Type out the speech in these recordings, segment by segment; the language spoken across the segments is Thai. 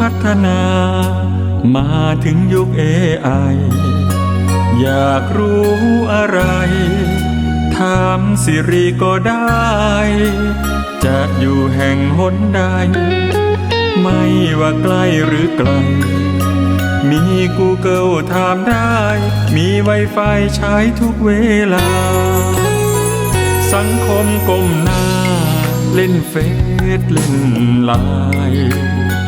พัฒนา มาถึงยุคเอไออยากรู้อะไร ถามสิริก็ได้ จะอยู่แห่งหนใด ไม่ว่าใกล้หรือไกล มี Google ถามได้ มี Wi-Fi ใช้ทุกเวลา สังคมก้มหน้า เล่นเฟซเล่นไลน์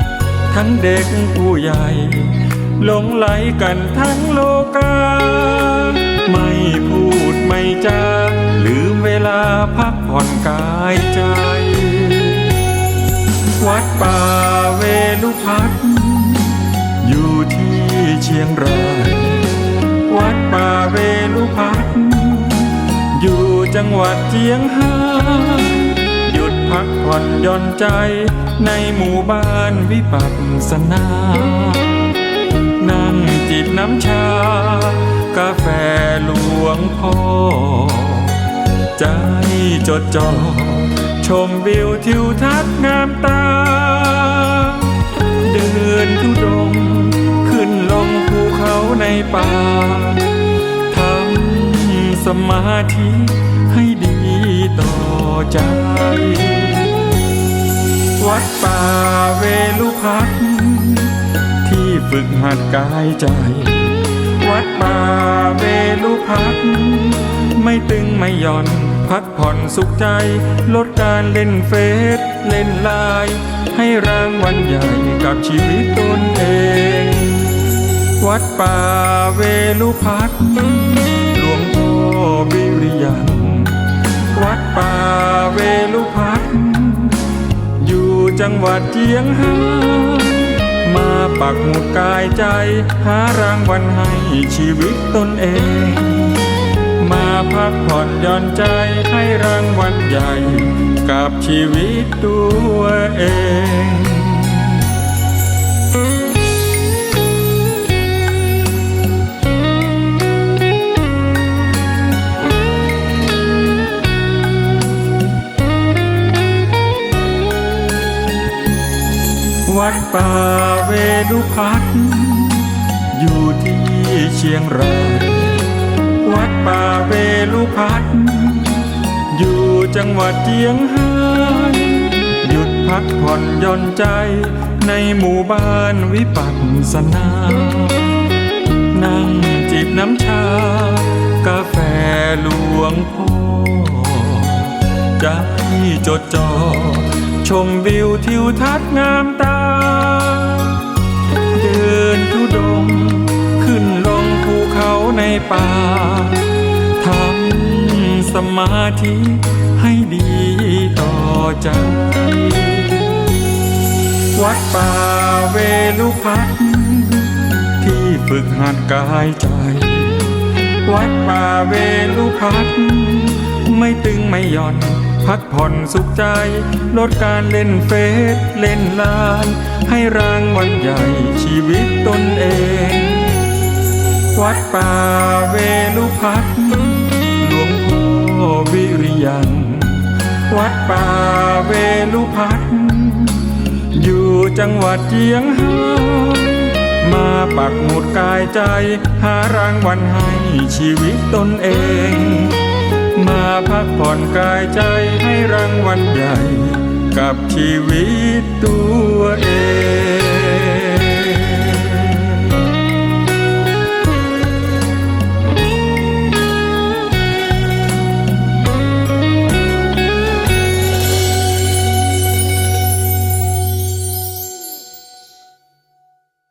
ทั้งเด็กผู้ใหญ่หลงไหลกันทั้งโลกา ไม่พูดไม่จาลืมเวลาพักผ่อนกายใจ วัดป่าเวลุพัฒอยู่ที่เชียงราย วัดป่าเวลุพัฒอยู่จังหวัดเจียงไฮ้หยุด พักผ่อนย่อนใจ ในหมู่บ้านวิปัสสนา นั่งจิบน้ำชา กาแฟหลวงพ่อ ใจจดจ่อชมวิวทิวทัศน์งามตา เดินทุดง ขึ้นลงภูเขาในป่าทำสมาธิให้ดีต่อใจ วัดป่าเวลุพัฒที่ฝึกหัดกายใจ วัดป่าเวลุพัฒไม่ตึงไม่หย่อนพักผ่อนสุขใจ ลดการเล่นเฟซเล่นไลน์ให้รางวัลใหญ่กับชีวิตตนเอง วัดป่าเวลุพัฒ จังหวัดเจียงหามาปักหมุดกายใจ หารางวัลให้ชีวิตตนเอง มาพักผ่อนหย่อนใจให้รางวัลใหญ่ กับชีวิตตัวเอง วัดป่าเวลุพัฒน์อยู่ที่เชียงราย วัดป่าเวลุพัฒน์อยู่จังหวัดเจียงไฮ้หยุดพักผ่อนย่อนใจในหมู่บ้านวิปัสสนา นั่งจิบน้ำชา กาแฟหลวงพ่อใจจดจ่อชมวิวทิวทัศน์งามตา ทุดง ขึ้นลงภูเขาในป่าทำสมาธิให้ดีต่อใจ วัดป่าเวลุพัฒที่ฝึกหัดกายใจ วัดป่าเวลุพัฒไม่ตึงไม่หย่อน พักผ่อนสุขใจ ลดการเล่นเฟซเล่นไลน์ให้รางวัลใหญ่ชีวิตตนเอง วัดป่าเวลุพัฒหลวงพ่อวิริยังวัดป่าเวลุพัฒอยู่จังหวัดเจียงไฮ้มาปักหมุดกายใจ หารางวัลให้ชีวิตตนเอง มาพักผ่อนกายใจให้รางวัลใหญ่ กับชีวิตตัวเอง